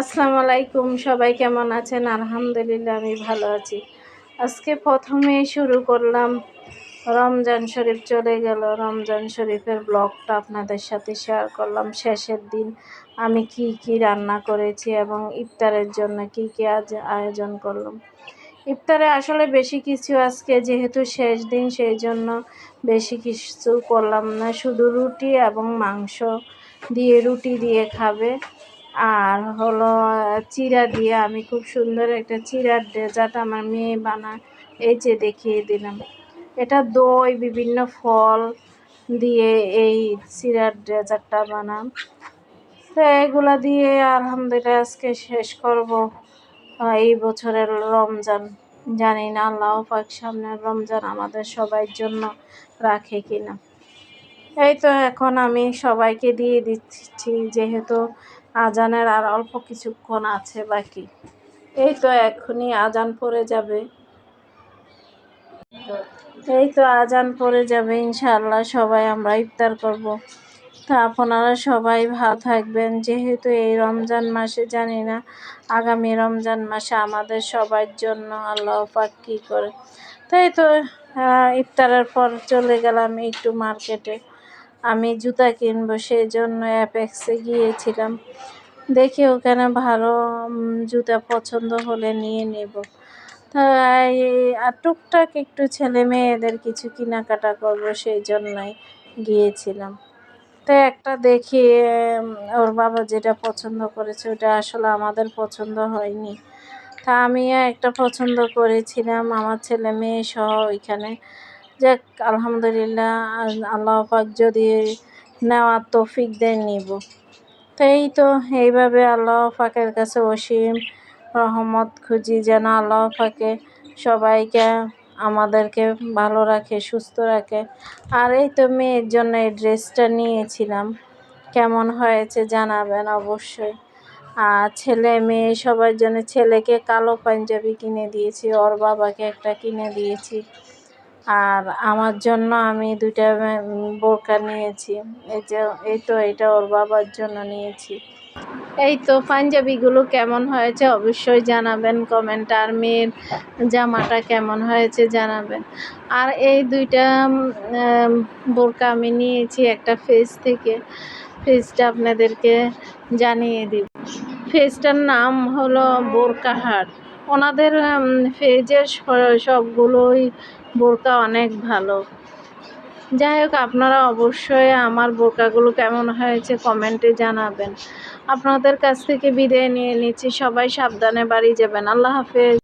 আসসালামু আলাইকুম, সবাই কেমন আছেন? আলহামদুলিল্লাহ, আমি ভালো আছি। আজকে প্রথমেই শুরু করলাম রমজান শরীফ চলে গেল। রমজান শরীফের ব্লগটা আপনাদের সাথে শেয়ার করলাম। শেষের দিন আমি কি কি রান্না করেছি এবং ইফতারের জন্য কি কি আজ আয়োজন করলাম। ইফতারে আসলে বেশি কিছু আজকে যেহেতু শেষ দিন, সেই জন্য বেশি কিছু করলাম না। শুধু রুটি এবং মাংস দিয়ে, রুটি দিয়ে খাবে। আর হলো চিরা দিয়ে আমি খুব সুন্দর একটা চিরার ডেজার্ট আমার মেয়ে বানায়। এই যে দেখিয়ে দিলাম। এটা দই, বিভিন্ন ফল দিয়ে এই চিরার ডেজার্টটা বানাম। তো এগুলা দিয়ে আলহামদুলিল্লাহ আজকে শেষ করব। এই বছরের রমজান। জানি না, আল্লাহ পাক সামনের রমজান আমাদের সবার জন্য রাখে কিনা। এই তো এখন আমি সবাইকে দিয়ে দিচ্ছি, যেহেতু আজানের আর অল্প কিছুক্ষণ আছে বাকি। এই তো এখনই আজান পড়ে যাবে। এই তো আজান পড়ে যাবে, ইনশাআল্লাহ সবাই আমরা ইফতার করব। তা আপনারা সবাই ভালো থাকবেন, যেহেতু এই রমজান মাসে, জানি না, আগামী রমজান মাসে আমাদের সবার জন্য আল্লাহ পাক কী করে। তাই তো ইফতারের পর চলে গেলাম একটু মার্কেটে। আমি জুতা কিনবো সেই জন্য অ্যাপেক্সে গিয়েছিলাম। দেখি ওখানে ভালো জুতা পছন্দ হলে নিয়ে নেব। তাই টুকটাক একটু ছেলে মেয়েদের কিছু কেনাকাটা করব সেই জন্যই গিয়েছিলাম। তো একটা দেখি ওর বাবা যেটা পছন্দ করেছে, ওটা আসলে আমাদের পছন্দ হয়নি। তা আমিও একটা পছন্দ করেছিলাম, আমার ছেলে মেয়ে সহ ওইখানে। যাক, আলহামদুলিল্লাহ আল্লাহ পাক যদি নেওয়ার তৌফিক দেয় নিব। তো এই তো, এইভাবে আল্লাহ পাকের কাছে অসীম রহমত খুঁজি, যেন আল্লাহ পাকে সবাইকে আমাদেরকে ভালো রাখে, সুস্থ রাখে। আর এই তো মেয়ের জন্য এই ড্রেসটা নিয়েছিলাম। কেমন হয়েছে জানাবেন অবশ্যই। আর ছেলে মেয়ে সবার জন্য, ছেলেকে কালো পাঞ্জাবি কিনে দিয়েছি, ওর বাবাকে একটা কিনে দিয়েছি। আর আমার জন্য আমি দুইটা বোরকা নিয়েছি। এই যে, এই তো এটা ওর বাবার জন্য নিয়েছি। এই তো পাঞ্জাবিগুলো কেমন হয়েছে অবশ্যই জানাবেন কমেন্ট। আর মেয়ের জামাটা কেমন হয়েছে জানাবেন। আর এই দুইটা বোরকা আমি নিয়েছি একটা ফেস থেকে। ফেসটা আপনাদেরকে জানিয়ে দিব। ফেসটার নাম হলো বোরকাহাট ওনাদের ফেজের সবগুলোই বোরকা অনেক ভালো। যাই হোক, আপনারা অবশ্যই আমার বোরকাগুলো কেমন হয়েছে কমেন্টে জানাবেন। আপনাদের কাছ থেকে বিদায় নিয়ে নিচ্ছি। সবাই সাবধানে বাড়ি যাবেন। আল্লাহ হাফেজ।